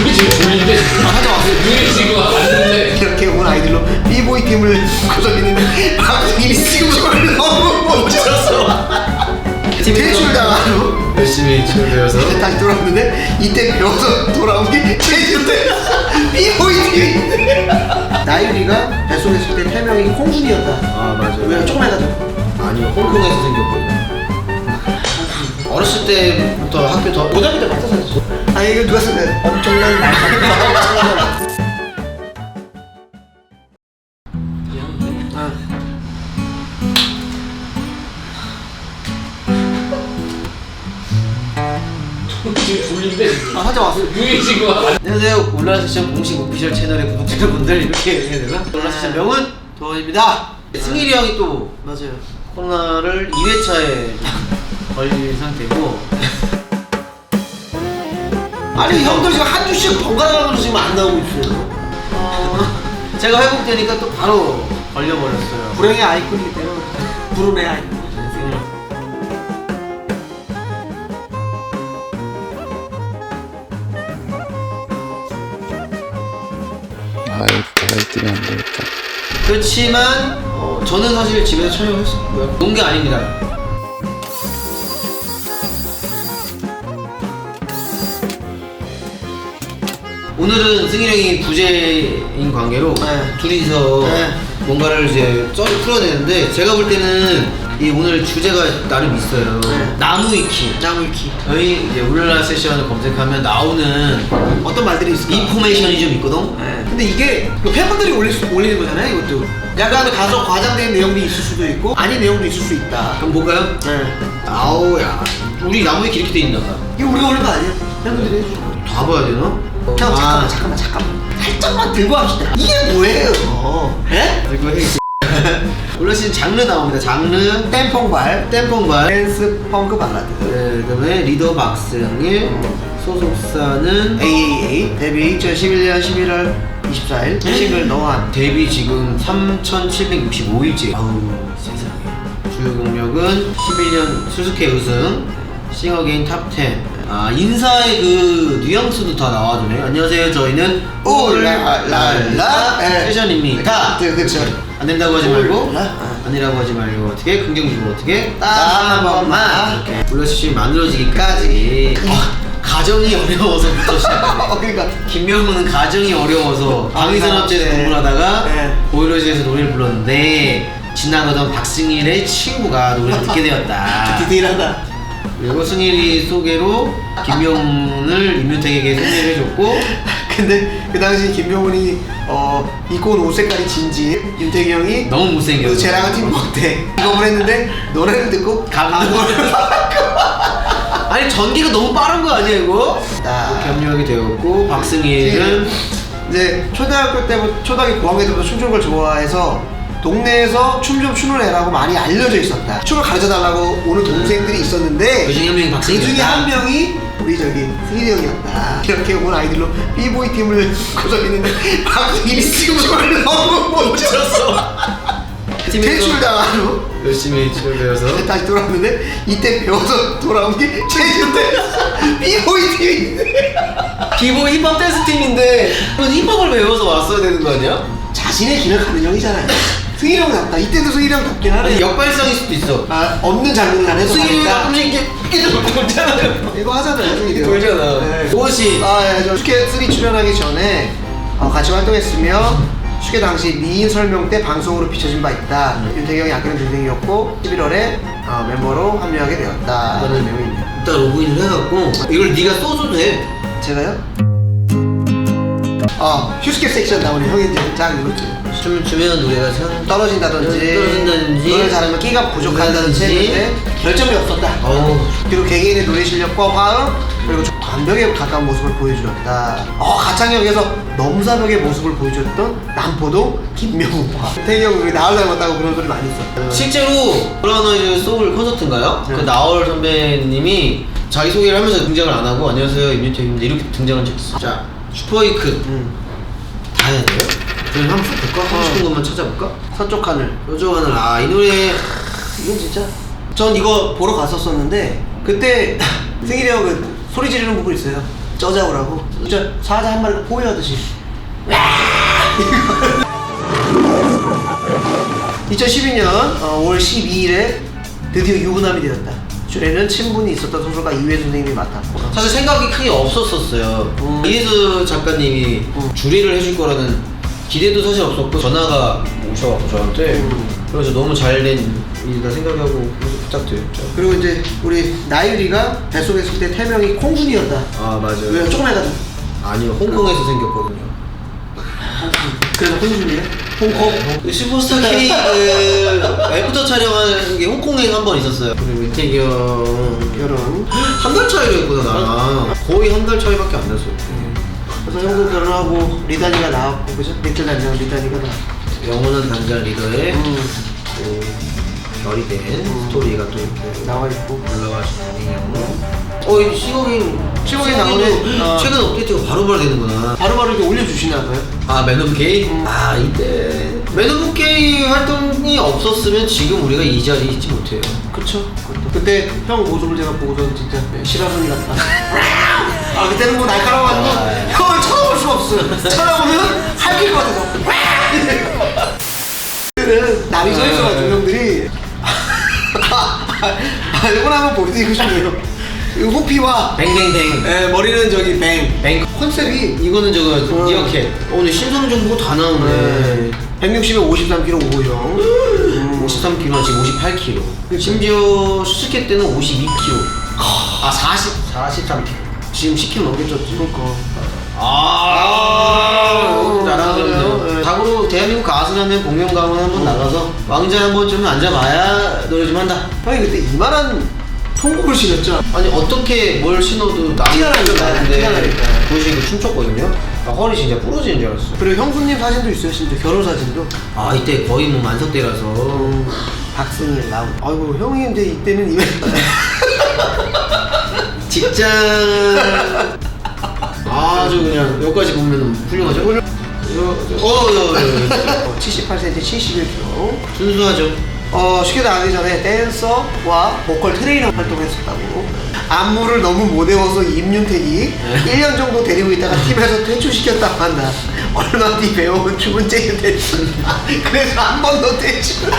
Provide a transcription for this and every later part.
이게 지금 졸린데 하지 마세요. 이게 지금 안 되는데. 이렇게 온 아이들로 B보이 팀을 구성했는데 박승일이 지금 저를 너무 못 쳤어 퇴출당하고 열심히 치료되어서 다시 돌아왔는데 이때 배워서 돌아온 게 제주대 팀인데 나유리가 뱃속에 있을 때 태명이 콩순이었다 아 맞아요. 왜 조금 해가지고 아니요 홍콩에서 생겼거든요. 어렸을 때부터 학교 더 고등학교 때 맞춰서 했어 아 이거 누가 쓰네 엄청난 말 아. 지금 졸린데 지금. 아 하지 마세요 이게 지금 안 안녕하세요. 올라 세션 공식 오피셜 채널의 구독자분들 이렇게 해야 되나? 올라 세션 명은 도원입니다. 승일이 형이 또 맞아요 코로나를 2회차에 걸린 상태고. 아니 형들 지금 한 주씩 번갈아가면서 지금 안 나오고 있어요. 어, 제가 회복되니까 또 바로 걸려버렸어요. 불행의 아이콘이기 때문에. 불운의 아이콘. 아 여기 라이팅이 안 되겠다 그렇지만 어, 저는 사실 집에서 촬영했었고요. 논 게 아닙니다. 오늘은 승일 형이 부재인 관계로 네. 둘이서 네. 뭔가를 이제 썰을 풀어야 되는데 제가 볼 때는 이 오늘 주제가 나름 있어요. 네. 나무 위키. 나무위키 저희 이제 울랄라 세션을 검색하면 나오는 어떤 말들이 있을까? 인포메이션이 좀 있거든. 네. 근데 이게 그 팬분들이 올릴 수, 올리는 거잖아요 이것도 약간 가서 과장된 내용도 있을 수도 있고 아닌 내용도 있을 수 있다 그럼 볼까요? 네. 아우야 우리 나무 위키 이렇게 돼 있나 봐. 이거 우리가 올린 거 아니에요? 팬분들이 해주죠 다 봐야 되나? 형 잠깐만 잠깐만 잠깐만 살짝만 들고 합시다 이게 뭐예요? 예? 이거 해. 올라신 장르 나옵니다. 장르 tempon발 땜뽕발. 댄스 펑크 발라드 네, 그다음에 리더 박승일 소속사는 AAA 데뷔 2011년 11월 24일 싱글 너한 데뷔 지금 3,765일째. 아우 세상에. 주요 경력은 11년 수수께 우승, 싱어게인 탑10. 아 인사의 그 뉘앙스도 다 나와주네. 안녕하세요. 저희는 울랄랄라 예. 세션입니다. 네, 그쵸. 안 된다고 하지 말고. 아니라고 하지 말고 어떻게 긍정적으로 어떻게 딱 한 번만. 이렇게 블러쉬 만들어지기까지 아, 가정이 어려워서부터 시작하네. 어, 그러니까 김명훈은 가정이 어려워서 아, 방위산업체에서 네. 근무를 하다가 네. 보일러실에서 노래를 불렀는데 지나가던 박승일의 친구가 노래를 듣게 되었다. 디테일하다 그리고 승일이 소개로 김명훈을 임윤택에게 소개를 해줬고 근데 그 당시 김병훈이 어 입고 온 옷 색깔이 진지 윤태기 형이 너무. 그 쟤랑은 팀 못해 이거 했는데 노래를 듣고 감동을 아니 전개가 너무 빠른 거 아니야 이거? 아. 이렇게 합류하게 되었고 박승일은 이제 초등학교 때부터 초등학교 고학년 때부터 춤추는 걸 좋아해서 동네에서 춤 좀 추는 애라고 많이 알려져 있었다 춤을 가르쳐 달라고 오는 동생들이 있었는데 그 중에 한 명이 그 박승일이었다. 중에 한 명이 우리 저기 승일이 형이었다. 이렇게 온 아이들로 B보이 팀을 구성했는데 박승일이 지금 너무 못 쳤어. 퇴출당하고 열심히 치료되어서 다시 돌아왔는데 이때 배워서 돌아온 게 제주대. B보이 팀인데. 기본 힙합 댄스 팀인데 힙합을 배워서 왔어야 되는 거 아니야? 자신의 길을 가는 형이잖아요 형 같다 이때도 승일이 형 같긴 하네 역발상일 수도 있어. 아 없는 해서 승일이 가니까 가끔씩 이렇게 이렇게 돌잖아요. 이거 하잖아요 형 돌잖아. 네. 그것이 아저 슈케 3 출연하기 전에 어, 같이 활동했으며 슈케 당시 미인 설명 때 방송으로 비춰진 바 있다 윤태기 형이 아끼는 동생이었고 11월에 어, 멤버로 합류하게 되었다 라는 내용이 있네요 일단 로그인을 해갖고 이걸 네가 써도 돼. 제가요? 아 휴스케 섹션 나오는 형이 이제 쫙 이거죠 춤을 추면 노래가 참 떨어진다든지 떨어진다든지 노래 잘하면 끼가 부족하다든지. 했는데 결점이 없었다 어우 그리고 개개인의 노래 실력과 화음 그리고 좀 완벽에 가까운 모습을 보여주었다 어 가창력에서 넘사벽의 모습을 보여줬던 남포동 김명우와 태기 형이 나을 닮았다고 그런 소리 많이 있어 실제로 브라우너즈 소울 콘서트인가요? 네. 그 나얼 선배님이 자기 소개를 하면서 등장을 안 하고 안녕하세요 임윤택입니다 이렇게 등장한 적 있어. 자 슈퍼위크. 음. 다 해야 돼요? 그럼 한번 볼까? 하고 싶은 것만 찾아볼까? 서쪽 하늘 요조 하늘. 아 이 노래. 이건 진짜? 전 이거 보러 갔었었는데 그때 승일이 형그 소리 지르는 부분 있어요. 쩌자오라고. 진짜 사자 한 마리가 포효하듯이. 2012년 5월 12일에 드디어 유부남이 되었다 주례는 친분이 있었던 소설가 이회 선생님이 맡았고 사실 생각이 크게 없었었어요. 음. 이혜수 작가님이 음. 주리를 해줄 거라는 기대도 사실 없었고 전화가 오셔갖고 저한테 음. 그래서 너무 잘된 일이다 생각하고 그래서 부탁드렸죠. 그리고 이제 우리 나유리가 뱃속에 있을 때 태명이 콩순이었다 아 맞아요. 왜요? 조그매가지고 아니요 홍콩에서 생겼거든요. 그래서 콩순이네? 홍콩? 그 슈퍼스타 K 그 애프터 촬영하는 게 홍콩에서 한번 있었어요. 그리고 민태기 형 결혼 한 달 차이로 했구나 나랑 거의 한 달 차이밖에 안 났어요. 그래서 형도 결혼하고 리단이가 나왔고 그죠? 리틀 단장 리단이가 나왔고 영원한 단장 리더의 음, 또 결이 된 스토리가 또 이렇게 나와 있고 올라가시는 어, 이 시국인 시국인 나오네. 어. 최근 업데이트가 바로바로 되는구나. 바로바로 이렇게 올려주시나 봐요 아, 맨 오브 게이? 음. 아, 이때. 맨 오브 게이 활동이 없었으면 지금 우리가 이 자리에 있지 못해요. 그쵸 그때 형 모습을 제가 보고선 진짜 시라소니 같다 아 그때는 뭐 날카로워가지고 아, 예. 형을 쳐다볼 수가 없어 쳐다보면 할길 것 같아서 그때는 남이 서 있어가지고 형들이 아 이번 한번 보여드리고 싶네요 이 호피와 뱅뱅뱅. 예, 머리는 저기 뱅 뱅. 컨셉이 이거는 저거 어. 니어캣. 어, 오늘 신성 정보 다 나오네. 160에 53kg 오고형 음. 53kg, 지금 58kg. 심지어 수수께 때는 52kg. 아, 40, 43kg. 지금 10kg 넘겠죠, 지금. 그러니까 아, 아, 나라거든요. 네. 다음으로 대한민국 가수라면 복면가문 한번 나가서 왕자 한번 좀 앉아봐야 노래 좀 한다. 형이 그때 이만한 통곡을 신었죠 아니 어떻게 뭘 신어도 티가 나니까, 나는데 티가 나니까. 보시고 춤췄거든요. 아, 허리 진짜 부러지는 줄 알았어. 그리고 형수님 사진도 있어요 심지어 결혼 사진도 아 이때 거의 뭐 만석대라서 음, 박승일 나오 아이고 형이 이제 이때는 이만 직장 아주 그냥 여기까지 보면 훌륭하죠. 어, 어, 어, 어, 78cm 71kg 순수하죠. 어 쉽게 나가기 전에 댄서와 보컬 트레이너 활동했었다고. 안무를 너무 못 외워서 임윤택이 1년 정도 데리고 있다가 팀에서 퇴출시켰다고 한다. 얼마 뒤 배워온 춤은 째게 됐다. 그래서 한 번 더 퇴출.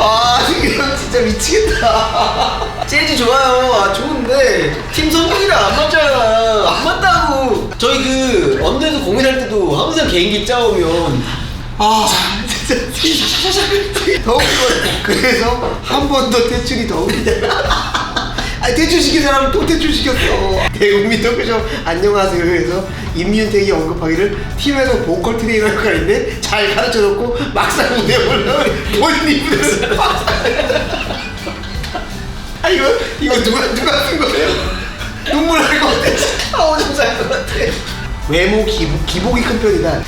아 이거 진짜 미치겠다. 재즈 좋아요. 아 좋은데 팀 성공이랑 안 맞잖아. 안 맞다고. 저희 그 언제도 공연할 때도 항상 개인기 짜오면 아 더 웃겨 그래서 한 번 더 퇴출이 더 웃기다 아니 퇴출 시킨 사람은 또 퇴출 시켰어 대국민 토크쇼 안녕하세요 해서 임윤택이 언급하기를 팀에서 보컬 트레이너 역할인데 잘 가르쳐줬고 막상 무대 올라오니 본인이 무대에서 아 이거 이거 누가 누가 쓴 거예요? 눈물 날 것 같아 아 오줌 쌀것 같아 외모 기복, 기복이 큰 편이다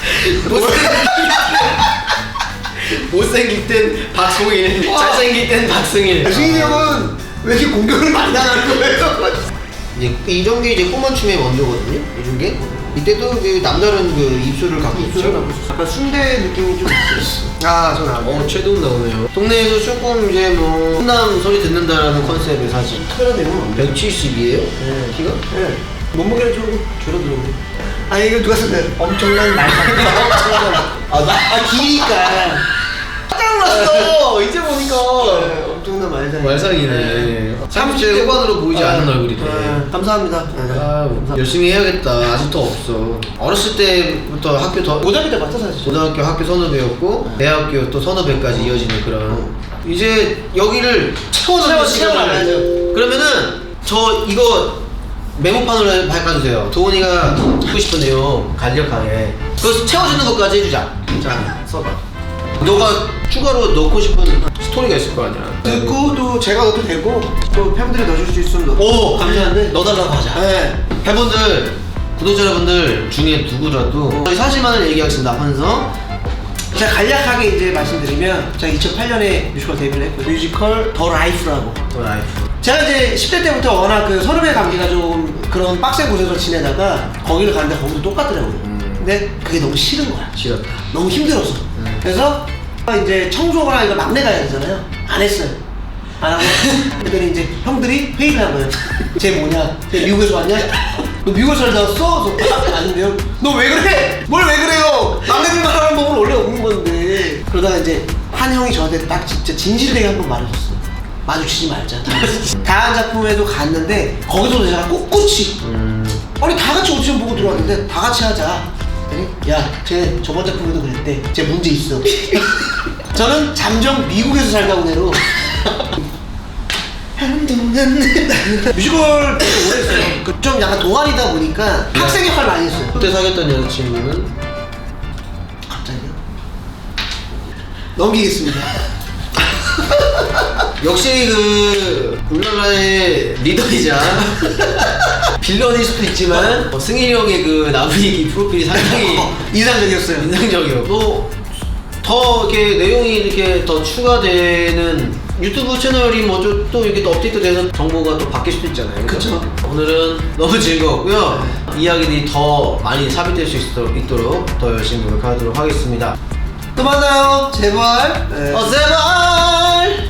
못생길 땐 박송일, 잘생길 땐 박승일. 승인이 형은 왜 이렇게 공격을 많이 당하는 거예요? 이제 이종계 이제 꼬만 춤의 원조거든요. 이종계. 이때도 그 남다른 그 입술을 갖고 있죠. 약간 순대 느낌이 좀 있어요. 아, 저는 안 어, 최동 나오네요. 동네에서 조금 이제 뭐 훈남 소리 듣는다라는 컨셉의 사진. 털어내면 170이에요? 키가? 네. 몸무게를 좀 줄어들었네. 아, 이거 누가 쓴? 엄청난 말상. 아, 나? 아, 기니까. 깜짝 놀랐어! 이제 보니까. 네, 엄청난 말상. 말상이네. 30대 후반으로 보이지 않는 얼굴이네. 네, 감사합니다. 네. 아, 열심히 해야겠다. 아직도 없어. 어렸을 때부터 학교 더 고등학교 때 맞죠, 사실? 고등학교 학교 선후배였고 대학교 또 선후배까지 이어지는 그런 이제 여기를 채워- 시간을 채워놔야죠. 그러면은 저 이거 메모판으로 바꿔주세요 도훈이가 듣고 싶은 내용 간략하게 그거 채워주는 것까지 해주자 자 써봐 너가 추가로 넣고 싶은 스토리가 있을 거 아니야 듣고 또 제가 넣어도 되고 또 팬분들이 넣어줄 수 있으면 넣어. 오 감사한데. 넣어달라고 하자 네. 팬분들 구독자 여러분들 중에 누구라도 저희 사실만을 얘기하겠습니다 하면서 제가 간략하게 이제 말씀드리면 제가 2008년에 뮤지컬 데뷔를 했고 뮤지컬 더 라이프라고 또 라이프 제가 이제 10대 때부터 워낙 그 선후배 관계가 좀 그런 빡센 곳에서 지내다가 거기를 갔는데 거기도 똑같더라고요 음. 근데 그게 너무 싫은 거야 싫었다 너무 힘들었어 그래서 이제 청소를 이거 막내가 해야 되잖아요. 안 했어요. 안 하고. 그랬더니 이제 형들이 회의를 한 거예요. 쟤 뭐냐? 쟤 미국에서 왔냐? 너 미국에 살다 왔어? 그래서 아, 아닌데요. 너 왜 그래? 뭘 왜 그래요? 막내들만 하는 법은 원래 없는 건데. 그러다가 이제 한 형이 저한테 딱 진짜 진실되게 한 번 말해줬어. 마주치지 말자. 다한 작품에도 갔는데 거기서도 제가 꿋꿋이 아니 다 같이 오디션 보고 들어왔는데 다 같이 하자. 그랬더니 야, 쟤 저번 작품에도 그랬대. 쟤 문제 있어. 저는 잠정 미국에서 살다 온 애로 뮤지컬 되게 오래 했어요. 그 좀 약간 동안이다 보니까 학생 역할 많이 했어요. 그때 사귀었던 여자친구는 갑자기요? 넘기겠습니다. 역시 그 울랄라의 리더이자 빌런일 수도 있지만 어, 승일이 형의 그 나부얘기 프로필이 상당히 인상적이었어요. 인상적이었고 더 이렇게 내용이 이렇게 더 추가되는 유튜브 채널이 먼저 또 이렇게 또 업데이트돼서 정보가 또 바뀔 수도 있잖아요. 그쵸. 오늘은 너무 즐거웠고요. 이야기들이 더 많이 삽입될 수 있도록, 있도록 더 열심히 노력하도록 하겠습니다. 또 만나요. 제발. 네. 어 제발.